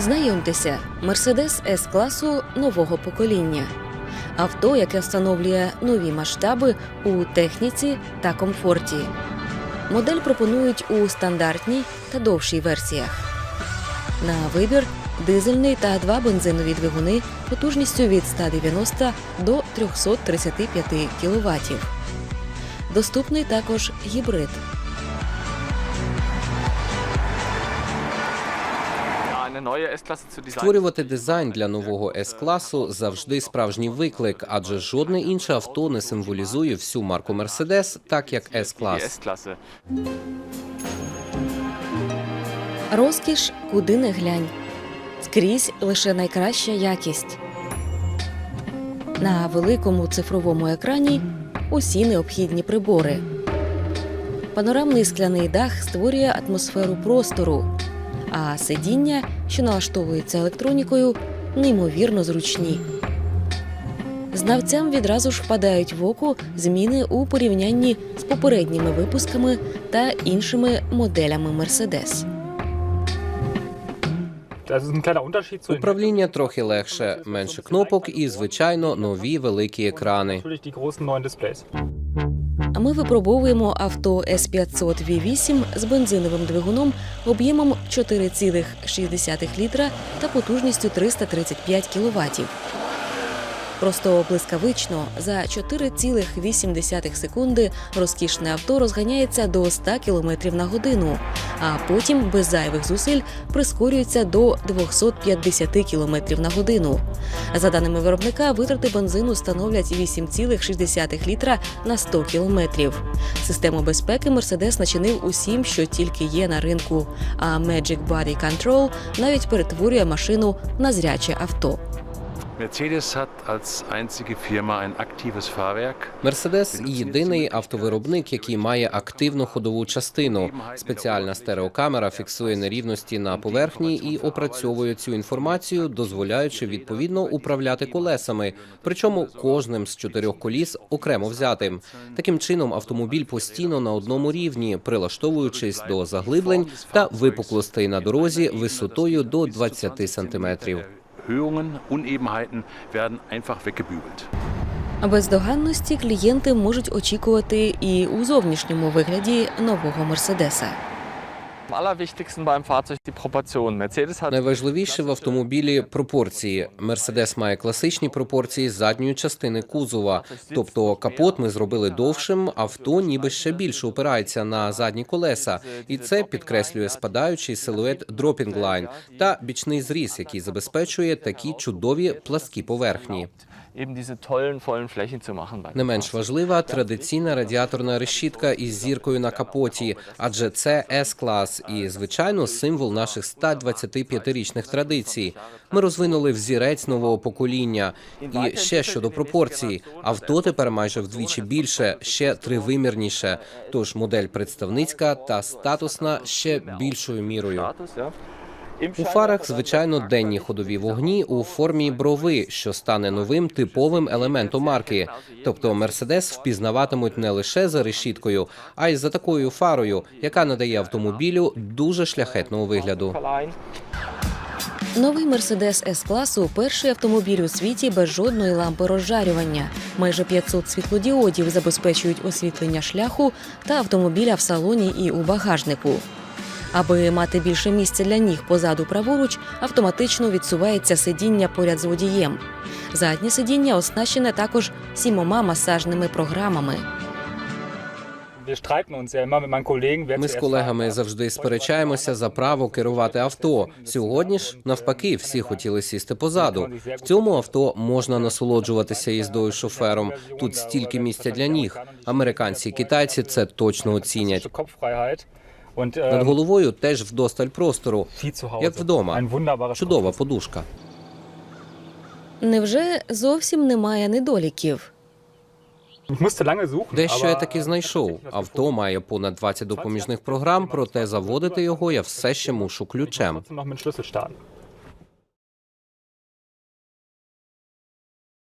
Знайомтеся, Мерседес С класу нового покоління. Авто, яке встановлює нові масштаби у техніці та комфорті. Модель пропонують у стандартній та довшій версіях. На вибір дизельний та два бензинові двигуни потужністю від 190 до 335 кВт. Доступний також гібрид. Створювати дизайн для нового С-класу завжди справжній виклик, адже жодне інше авто не символізує всю марку Мерседес, так як С-клас. Розкіш куди не глянь. Скрізь лише найкраща якість. На великому цифровому екрані усі необхідні прибори. Панорамний скляний дах створює атмосферу простору, а сидіння, що налаштовуються електронікою, неймовірно зручні. Знавцям відразу ж впадають в око зміни у порівнянні з попередніми випусками та іншими моделями den Управління трохи легше, менше кнопок і, звичайно, нові великі екрани. Ми випробовуємо авто S500 V8 з бензиновим двигуном об'ємом 4,6 літра та потужністю 335 кВт. Просто блискавично за 4,8 секунди розкішне авто розганяється до 100 км на годину, а потім без зайвих зусиль прискорюється до 250 км на годину. За даними виробника, витрати бензину становлять 8,6 літра на 100 кілометрів. Систему безпеки Мерседес начинив усім, що тільки є на ринку. А Magic Body Control навіть перетворює машину на зряче авто. Mercedes. Мерседес єдиний автовиробник, який має активну ходову частину. Спеціальна стереокамера фіксує нерівності на поверхні і опрацьовує цю інформацію, дозволяючи відповідно управляти колесами, причому кожним з чотирьох коліс окремо взятим. Таким чином, автомобіль постійно на одному рівні, прилаштовуючись до заглиблень та випуклостей на дорозі висотою до 20 сантиметрів. Erhöhungen, Unebenheiten werden einfach weggebügelt. Бездоганності клієнти можуть очікувати і у зовнішньому вигляді нового Мерседеса. Найважливіше в автомобілі пропорції. Мерседес має класичні пропорції задньої частини кузова. Тобто капот ми зробили довшим, авто ніби ще більше опирається на задні колеса, і це підкреслює спадаючий силует дропінг лайн та бічний зріз, який забезпечує такі чудові пласкі поверхні. Не менш важлива традиційна радіаторна решітка із зіркою на капоті, адже це С-клас і, звичайно, символ наших 125-річних традицій. Ми розвинули взірець нового покоління. І ще щодо пропорцій, авто тепер майже вдвічі більше, ще тривимірніше. Тож модель представницька та статусна ще більшою мірою. У фарах, звичайно, денні ходові вогні у формі брови, що стане новим типовим елементом марки. Тобто Мерседес впізнаватимуть не лише за решіткою, а й за такою фарою, яка надає автомобілю дуже шляхетного вигляду. Новий Мерседес С класу перший автомобіль у світі без жодної лампи розжарювання. Майже 500 світлодіодів забезпечують освітлення шляху та автомобіля в салоні і у багажнику. Аби мати більше місця для ніг позаду праворуч, автоматично відсувається сидіння поряд з водієм. Заднє сидіння оснащене також сімома масажними програмами. Ми з колегами завжди сперечаємося за право керувати авто. Сьогодні ж навпаки, всі хотіли сісти позаду. В цьому авто можна насолоджуватися їздою шофером. Тут стільки місця для ніг. Американці і китайці це точно оцінять. Над ähm, головою теж вдосталь простору, як вдома. Чудова подушка. Невже зовсім немає недоліків? Дещо я таки знайшов. Авто має понад 20 допоміжних програм, проте заводити його я все ще мушу ключем.